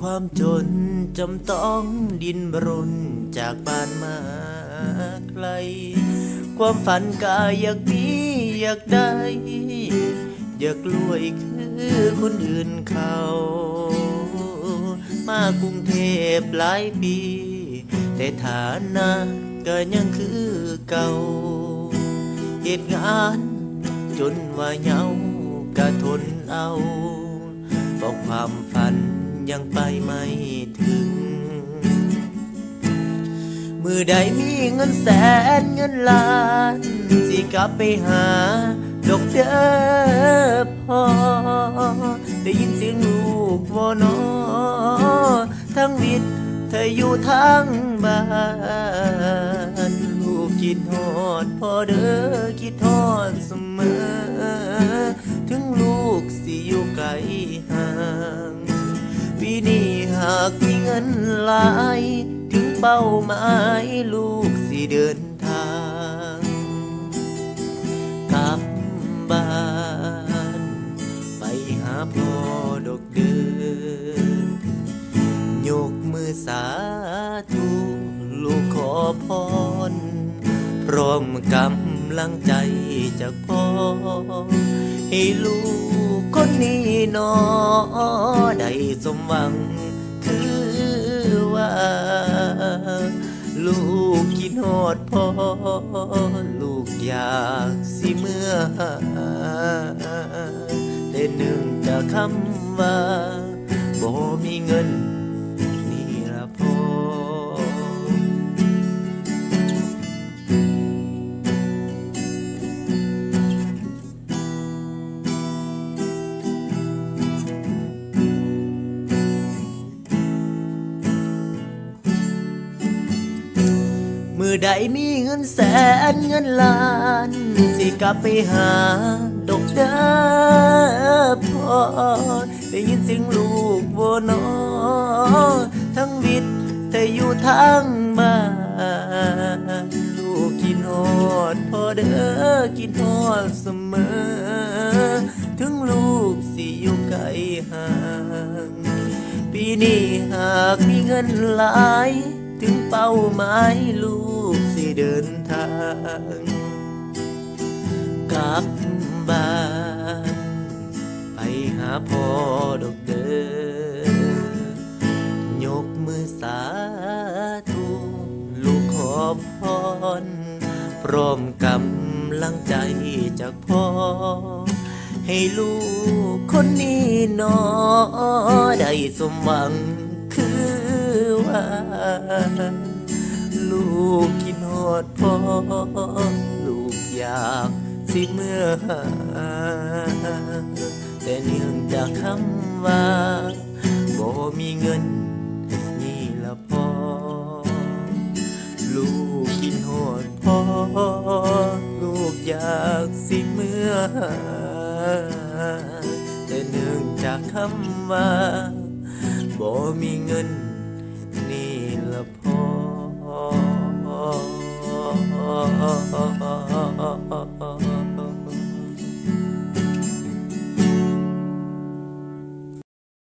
ความจนจำต้องดินบรนจากบ้านมาไกล ความฝันกายอยากมีอยากได้ อยากรวยคือคนอื่นเขา มากรุงเทพหลายปี แต่ฐานะก็ยังคือเก่าเหตุงานจนว่าเหงากะทนเอาบอกความฝัน ยังไปไม่ถึง มือใดมีเงินแสนเงินล้าน สิกลับไปหาดอกเด้อพ่อได้ยินเสียงลูกวอนอทั้งวิทย์เธออยู่ทั้งบ้านลูกคิดฮอดพ่อเด้อคิดฮอดเสมอ ถึงลูกสิอยู่ไกลห่าง ปีนี้หากมีเงินหลาย ถึงเป้าหมายลูกสิเดินทางกลับบ้าน ไปหาพ่อดอกเดิน ยกมือสาธุลูกขอพร พร้อมกำลังใจจากพ่อให้ลูก นี้นอได้สมหวังคือว่า ลูกคิดฮอดพ่อลูกอยากสิเมื่อแต่หนึ่งจากคำว่าบ่มีเงิน มือใดมีเงินแสนเงินล้าน สิกลับไปหาดอกเด้อพ่อได้ยินเสียงลูกโวนอทั้งวิทย์แต่อยู่ทั้งบ้านลูกกินฮอดพ่อเด้อกินฮอดเสมอ ถึงลูกสิอยู่ไกลห่างปีนี้หากมีเงินหลาย ถึงเป้าหมายลูก เดินทาง กลับบ้าน ไปหาพ่อดอกเดิยกมือสาธุลูกขอพร พร้อมกำลังใจจากพ่อ ให้ลูกคนนี้นอได้สมหวังคือว่า ลูกคิดฮอดพ่อลูกอยากสิเมื่อหาแต่เนื่องจากคำว่าบ่มีเงิน นี่ละพ่อ ลูกกินฮอดพ่อ ลูกอยากสิเมื่อหาแต่เนื่องจากคำว่าบ่มีเงิน